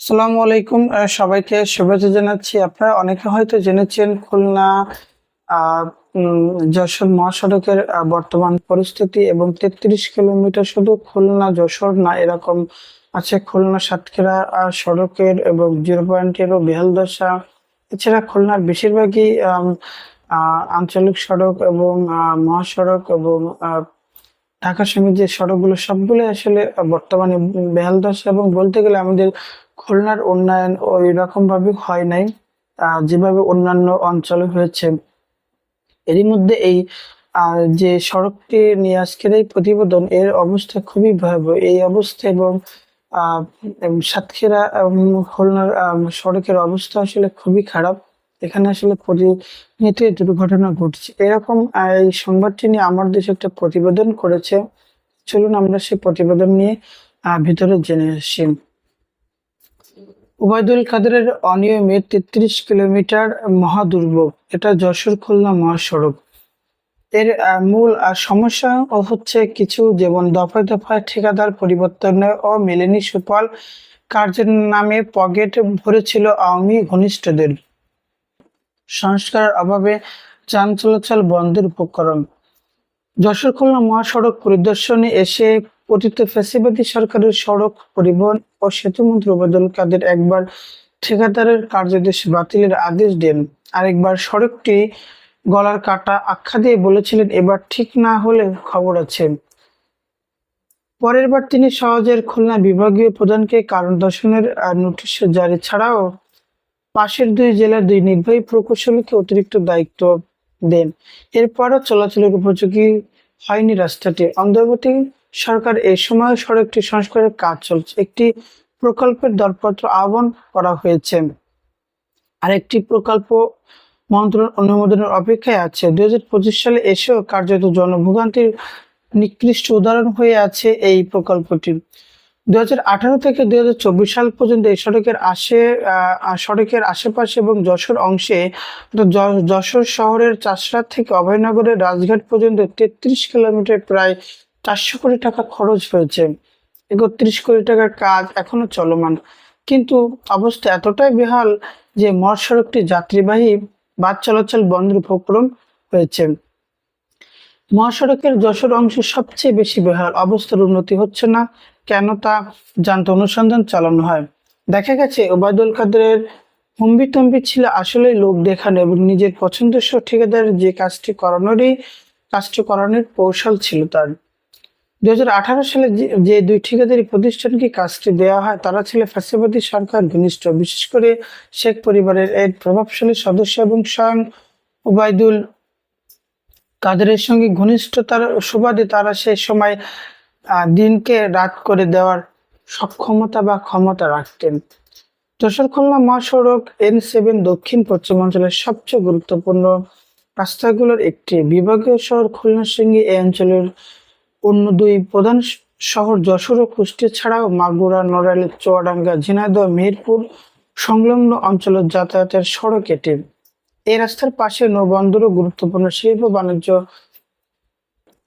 আসসালামু আলাইকুম সবাইকে শুভেচ্ছা জানাচ্ছি। আপনারা অনেকে হয়তো জেনেছেন খুলনা যশোর মহাসড়কের বর্তমান পরিস্থিতি এবং তেত্রিশ কিলোমিটার শুধু খুলনা, যশোর না, এরকম আছে খুলনা, সাতক্ষীরা সড়কের এবং জিরো পয়েন্টেরও বেহাল দশা। এছাড়া খুলনার বেশিরভাগই আঞ্চলিক সড়ক এবং মহাসড়ক এবং ঢাকা সমেত যে সড়কগুলো সবগুলো আসলে বর্তমানে বেহাল দশা। এবং বলতে গেলে আমাদের খুলনার উন্নয়ন ওই রকম ভাবে হয় নাই। যেভাবে অন্যান্য অঞ্চলে হয়েছে, এরই মধ্যে এই যে সড়কটি নিয়ে আজকের এই প্রতিবেদন, এর অবস্থা খুবই ভয়াবহ। এই অবস্থা এবং সাতক্ষীরা খুলনার সড়কের অবস্থা আসলে খুবই খারাপ। এখানে আসলে প্রতিনিয়ত দুর্ঘটনা ঘটছে। এরকম এই সংবাদটি নিয়ে আমার দেশে একটা প্রতিবেদন করেছে। চলুন আমরা সেই প্রতিবেদন নিয়ে ভিতরে জেনে আসি। ওবায়দুল কাদেরের অনিয়মে তেত্রিশ কিলোমিটার মহাদুর্ভোগ এটা যশোর খুলনা মহাসড়ক। এর মূল সমস্যা হচ্ছে কিছু যেমন দফায় দফায় ঠিকাদার পরিবর্তনে ও মেলেনি সুফল কার্যের নামে পকেট ভরেছিল আওয়ামী ঘনিষ্ঠদের। সংস্কারের অভাবে যান চলাচল বন্ধের উপকরণ। যশোর খুলনা মহাসড়ক পরিদর্শনে এসে পতিত ফ্যাসিবাদী সরকারের সড়ক, পরিবহন ও সেতুমন্ত্রী ওবায়দুল কাদের একবার ঠিকাদারের কার্যাদেশ বাতিলের আদেশ দেন। আরেকবার সড়কটি গলার কাটা আখ্যা দিয়ে বলেছিলেন, এবার ঠিক না হলে খবর আছে। পরের বার তিনি সহজের খুলনা বিভাগীয় প্রধানকে কারণ দর্শনের নোটিশ জারি ছাড়াও পাশের দুই জেলার দুই নির্বাহী প্রকৌশলীকে অতিরিক্ত দায়িত্ব দেন। এরপরও চলাচলের উপযোগী হয়নি রাস্তাটি। অন্তর্বর্তী সরকার এই সময় সড়কটি সংস্কারের কাজ চলছে। একটি প্রকল্পের দরপত্র আহ্বান করা হয়েছে। আরেকটি প্রকল্প মন্ত্রণ অনুমোদনের অপেক্ষায় আছে। দুই হাজার পঁচিশ সালে এসেও কার্যত জনভোগান্তির নিকৃষ্ট উদাহরণ হয়ে আছে এই প্রকল্পটি। দু আঠারো থেকে দুই হাজার চব্বিশ সাল পর্যন্ত এই সড়কের আশে সড়কের আশেপাশে এবং যশোর অংশে যশোর শহরের চাষড়া থেকে অভয়নগরের রাজঘাট পর্যন্ত তেত্রিশ কিলোমিটার প্রায় চারশো কোটি টাকা খরচ হয়েছে। একত্রিশ কোটি টাকার কাজ এখনও চলমান। কিন্তু অবস্থা এতটাই বেহাল যে মহাসড়কটি যাত্রীবাহী বাস চলাচল বন্ধের উপক্রম হয়েছে। মহাসড়কের যশোর অংশে সবচেয়ে বেশি বেহাল। অবস্থার উন্নতি হচ্ছে না। কেন তা জানতে অনুসন্ধান চালানো হয়। দেখা গেছে, ওবায়দুল কাদেরের হম্বি তম্বি ছিল আসলে লোক দেখানো এবং নিজের পছন্দসই ঠিকাদার যে কাজটি করানোরই কাজটি করানোর কৌশল ছিল তার। দুই হাজার আঠারো সালে যে- দুই ঠিকাদারি প্রতিষ্ঠানকে কাজটি দেওয়া হয়, তারা ছিল ফ্যাসিবাদী সরকার, ঘনিষ্ঠ, বিশেষ করে শেখ পরিবারের এর প্রভাবশালী সদস্য এবং স্বয়ং ওবায়দুল কাদেরের সঙ্গে ঘনিষ্ঠতার সুবাদে তারা সেই সময় দিনকে রাত করে দেওয়ার সক্ষমতা বা ক্ষমতা রাখতেন। যশোর খুলনা মহাসড়ক এন সেভেন দক্ষিণ পশ্চিমাঞ্চলের সবচেয়ে গুরুত্বপূর্ণ রাস্তাগুলোর একটি বিভাগীয় শহর খুলনার সঙ্গে এই অঞ্চলের অন্য দুই প্রধান শহর যশোর ও কুষ্টিয়া ছাড়াও মাগুরা, নড়াইল, চুয়াডাঙ্গা, ঝিনাইদহ মেহেরপুর সংলগ্ন অঞ্চলের যাতায়াতের সড়ক এটি। এই রাস্তার পাশে নৌবন্দরও গুরুত্বপূর্ণ শিল্প বাণিজ্য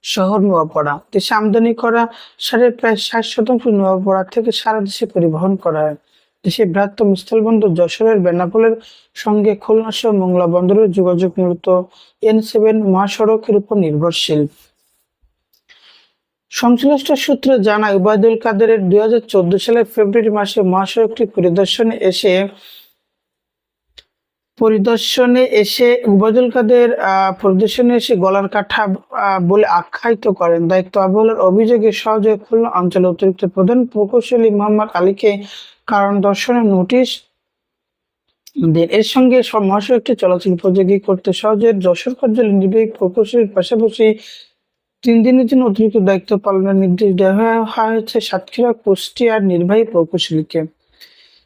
শহর নোয়াপাড়া। দেশে আমদানি করা সাড়ে প্রায় ষাট শতাংশ নোয়াপাড়া থেকে সারা দেশে পরিবহন করা হয়। দেশের বৃহত্তম স্থলবন্দর যশোরের বেনাপোলের সঙ্গে খুলনা সহ মোংলা বন্দরের যোগাযোগ মূলত এন সেভেন মহাসড়কের উপর নির্ভরশীল। সংশ্লিষ্ট সূত্রে জানায়, উবায়দুল কাদেরের দুই হাজার চোদ্দ সালের ফেব্রুয়ারি মাসে মহাসড়কটি পরিদর্শনে এসে পরিদর্শনে এসে উবায়দুল কাদের পরিদর্শনে এসে গলার কাঠা বলে আখ্যায়িত করেন। দায়িত্ব অবহেলার অভিযোগে সহযোগে খুলনা অঞ্চলে অতিরিক্ত প্রধান প্রকৌশলী মোহাম্মদ আলীকে কারণ দর্শনের নোটিশ দেন। এর সঙ্গে মহাসড়কটি চলাচল উপযোগী করতে সহজে যশোর কার্যালয় নির্বাহী প্রকৌশলীর পাশাপাশি তিন দিনের জন্য অতিরিক্ত দায়িত্ব পালনের নির্দেশ দেওয়া হয়েছে সাতক্ষীরা কুষ্টিয়ার নির্বাহী প্রকৌশলীকে।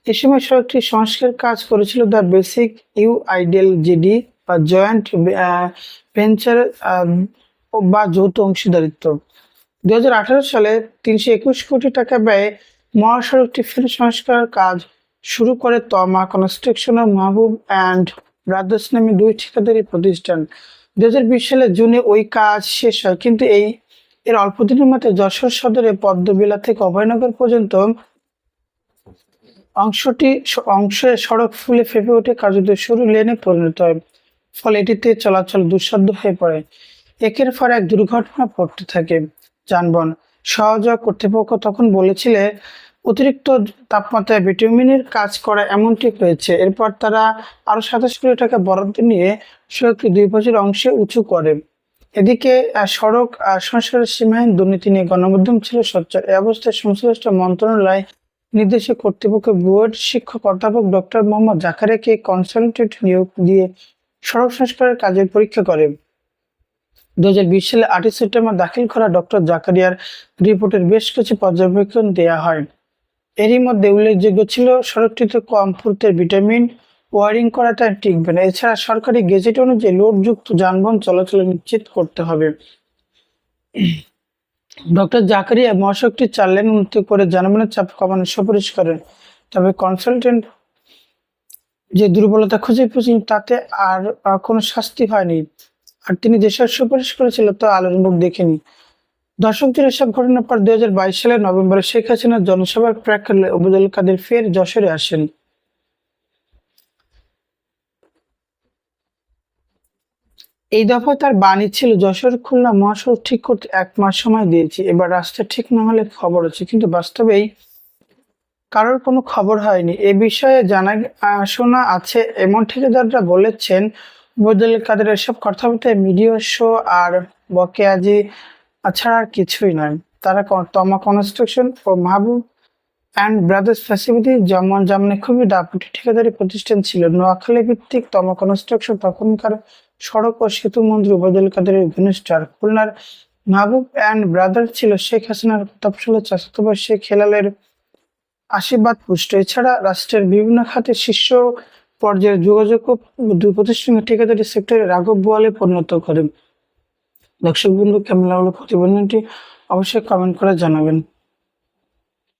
এ সময় সড়কটি সংস্কার কাজ করেছিল the basic U ideal GD বা জয়েন্ট ভেঞ্চার বা যৌথ অংশীদারিত্ব। দু হাজার আঠারো সালে তিনশো একুশ কোটি টাকা ব্যয়ে মহাসড়কটি ফের সংস্কার কাজ শুরু করে তমা কনস্ট্রাকশন মাহবুব অ্যান্ড ব্রাদার্স নামে দুই ঠিকাদারি প্রতিষ্ঠান। দুই হাজার বিশ সালে জুনে ওই কাজ শেষ হয়, কিন্তু এই, এর অল্প দিনের মধ্যে যশোর সদরে পদ্মবিলা থেকে অভয়নগর পর্যন্ত অংশটি অংশে সড়ক ফুলে ফেপে ওঠে কার্যত সরু লেনে পরিণত হয়, ফলে এটিতে চলাচল দুঃসাধ্য হয়ে পড়ে। একের পর এক দুর্ঘটনা পড়তে থাকে। যানবাহন সহযোগ কর্তৃপক্ষ তখন বলেছিলে অতিরিক্ত তাপমাত্রায় ভিটামিনের কাজ করা এমনটি হয়েছে। এরপর তারা আরও সাতাশ কোটি টাকা বরাদ্দ নিয়ে সড়কটি দুই বছর অংশে উঁচু করে। এদিকে সড়ক সংস্কারের সীমাহীন দুর্নীতি নিয়ে গণমাধ্যম ছিল সোচ্চার এই অবস্থায় সংশ্লিষ্ট মন্ত্রণালয় নির্দেশে কর্তৃপক্ষ বুয়েট শিক্ষক অধ্যাপক ডক্টর মোহাম্মদ জাকারেকে কনসালটেন্ট নিয়োগ দিয়ে সড়ক সংস্কারের কাজের পরীক্ষা করে। দু হাজার বিশ সালে আটই সেপ্টেম্বর দাখিল করা ডক্টর জাকারিয়ার রিপোর্টের বেশ কিছু পর্যবেক্ষণ দেওয়া হয়। এরই মধ্যে উল্লেখযোগ্য ছিল সড়কটিতে কম ফুরতের ভিটামিন, ওয়ারিং করা করাটা টিকবে না এছাড়া সরকারি গেজেট অনুযায়ী লোডযুক্ত যানবাহন চলাচল নিশ্চিত করতে হবে। ডক্টর জাকারিয়া মহাশক্তি চার লেন উন্নতি করে যানবাহনের চাপ কমানোর সুপারিশ করেন। তবে কনসালটেন্ট যে দুর্বলতা খুঁজে পেয়েছেন তাতে আর কোনো শাস্তি হয়নি। আর তিনি যেসব সুপারিশ করেছিল তা আলোর মুখ দেখেনি। দর্শকদের এসব ঘটনার পর দুই হাজার বাইশ সালের নভেম্বরে শেখ হাসিনার জনসভার প্রেক্ষাপটে ওবায়দুল কাদের ফের যশোরে আসেন। এই দফায় তার বাণী ছিল, যশোর খুলনা মহাসড়ক ঠিক করতে এক মাস সময় দিয়েছি। এবার রাস্তা ঠিক না হলে খবর আছে কিন্তু বাস্তবেই কারোর কোনো খবর হয়নি। এ বিষয়ে জানা শোনা আছে, এমন ঠিকাদাররা বলেছেন ওবায়দুল কাদের এসব কথাবার্তায় মিডিয়া শো আর বকেয়াজি ছাড়া আর কিছুই নয়। তারা তমা কনস্ট্রাকশন ও মাহবুব অ্যান্ড ব্রাদার্স ফ্যাসিলিটি যেমন যেমন খুবই দাপুটি ঠিকাদারি প্রতিষ্ঠান ছিল, নোয়াখালী ভিত্তিক তমা কনস্ট্রাকশন তখনকার সড়ক ও সেতু মন্ত্রী ওবায়দুল কাদেরের ঘনিষ্ঠ আর খুলনার মাহবুব অ্যান্ড ব্রাদার ছিল শেখ হাসিনার প্রতাপশালী চাচাতো ভাই শেখ হেলালের আশীর্বাদ পুষ্ট। এছাড়া রাষ্ট্রের বিভিন্ন খাতে শীর্ষ পর্যায়ের যোগাযোগ প্রতিষ্ঠানের ঠিকাদারি সেক্টরে রাঘব বোয়ালে পরিণত করে দর্শক বন্ধু কেমন লাগল প্রতিবেদনটি অবশ্যই কমেন্ট করে জানাবেন।